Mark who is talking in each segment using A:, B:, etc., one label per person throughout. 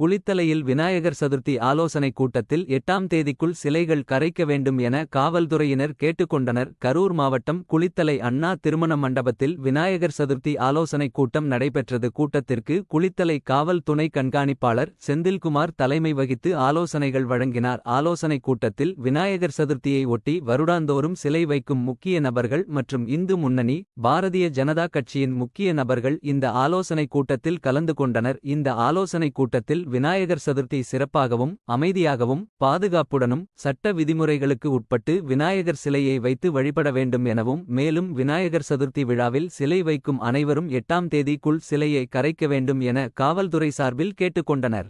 A: குளித்தலையில் விநாயகர் சதுர்த்தி ஆலோசனைக் கூட்டத்தில் எட்டாம் தேதிக்குள் சிலைகள் கரைக்க வேண்டும் என காவல்துறையினர் கேட்டுக்கொண்டனர். கரூர் மாவட்டம் குளித்தலை அண்ணா திருமண மண்டபத்தில் விநாயகர் சதுர்த்தி ஆலோசனைக் கூட்டம் நடைபெற்றது. கூட்டத்திற்கு குளித்தலை காவல் துணை கண்காணிப்பாளர் செந்தில்குமார் தலைமை வகித்து ஆலோசனைகள் வழங்கினார். ஆலோசனைக் கூட்டத்தில் விநாயகர் சதுர்த்தியை ஒட்டி வருடாந்தோறும் சிலை வைக்கும் முக்கிய நபர்கள் மற்றும் இந்து முன்னணி பாரதிய ஜனதா கட்சியின் முக்கிய நபர்கள் இந்த ஆலோசனைக் கூட்டத்தில் கலந்து கொண்டனர். இந்த ஆலோசனைக் கூட்டத்தில் விநாயகர் சதுர்த்தி சிறப்பாகவும் அமைதியாகவும் பாதுகாப்புடனும் சட்ட விதிமுறைகளுக்கு உட்பட்டு விநாயகர் சிலையை வைத்து வழிபட வேண்டும் எனவும் மேலும் விநாயகர் சதுர்த்தி விழாவில் சிலை வைக்கும் அனைவரும் எட்டாம் தேதிக்குள் சிலையை கரைக்க வேண்டும் என காவல்துறை சார்பில் கேட்டுக்கொண்டனர்.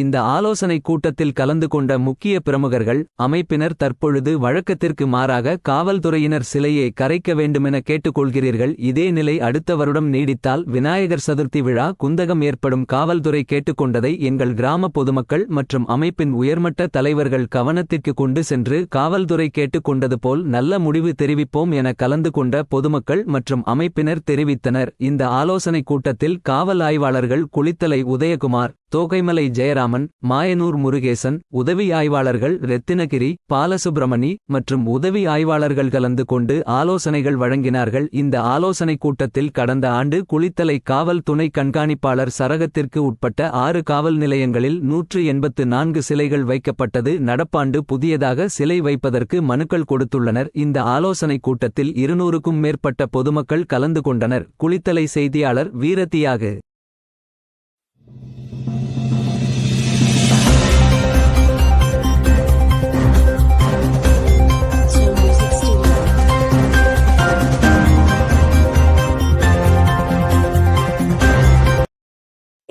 A: இந்த ஆலோசனைக் கூட்டத்தில் கலந்து கொண்ட முக்கிய பிரமுகர்கள் அமைப்பினர் தற்பொழுது வழக்கத்திற்கு மாறாக காவல்துறையினர் சிலையை கரைக்க வேண்டுமென கேட்டுக்கொள்கிறீர்கள். இதே நிலை அடுத்த வருடம் நீடித்தால் விநாயகர் சதுர்த்தி விழா குந்தகம் ஏற்படும் காவல்துறை கேட்டுக்கொண்டதை எங்கள் கிராம பொதுமக்கள் மற்றும் அமைப்பின் உயர்மட்ட தலைவர்கள் கவனத்திற்கு கொண்டு சென்று காவல்துறை கேட்டுக்கொண்டது போல் நல்ல முடிவு தெரிவிப்போம் என கலந்து கொண்ட பொதுமக்கள் மற்றும் அமைப்பினர் தெரிவித்தனர். இந்த ஆலோசனைக் கூட்டத்தில் காவல் ஆய்வாளர்கள் குளித்தலை உதயகுமார் தோகைமலை ஜெயராமன் மாயனூர் முருகேசன் உதவி ஆய்வாளர்கள் ரெத்தினகிரி பாலசுப்பிரமணி மற்றும் உதவி ஆய்வாளர்கள் கலந்து கொண்டு ஆலோசனைகள் வழங்கினார்கள். இந்த ஆலோசனைக் கூட்டத்தில் கடந்த ஆண்டு குளித்தலை காவல் துணை கண்காணிப்பாளர் சரகத்திற்கு உட்பட்ட ஆறு காவல் நிலையங்களில் நூற்று எண்பத்து நான்கு சிலைகள் வைக்கப்பட்டது. நடப்பாண்டு புதியதாக சிலை வைப்பதற்கு மனுக்கள் கொடுத்துள்ளனர். இந்த ஆலோசனைக் கூட்டத்தில் இருநூறுக்கும் மேற்பட்ட பொதுமக்கள் கலந்து கொண்டனர். குளித்தலை செய்தியாளர் வீரத்தியாக